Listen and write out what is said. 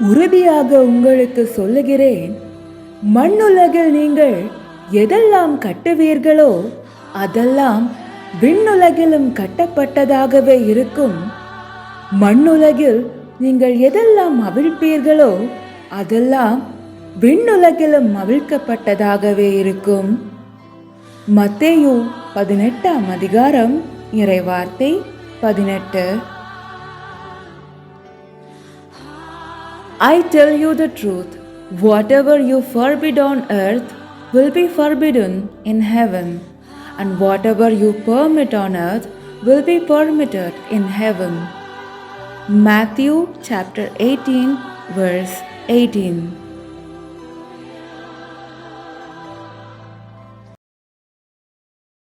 உறுதியாக உங்களுக்கு சொல்லுகிறேன் மண்ணுலகில் நீங்கள் எதெல்லாம் கட்டுவீர்களோ அதெல்லாம் விண்ணுலகிலும் கட்டப்பட்டதாகவே இருக்கும். மண்ணுலகில் நீங்கள் எதெல்லாம் அவிழ்ப்பீர்களோ அதெல்லாம் விண்ணுலகிலும் அவிழ்க்கப்பட்டதாகவே இருக்கும். மத்தேயு பதினெட்டாம் அதிகாரம் இறைவார்த்தை பதினெட்டு. I tell you the truth, whatever you forbid on earth will be forbidden in heaven, and whatever you permit on earth will be permitted in heaven. Matthew chapter 18, verse 18.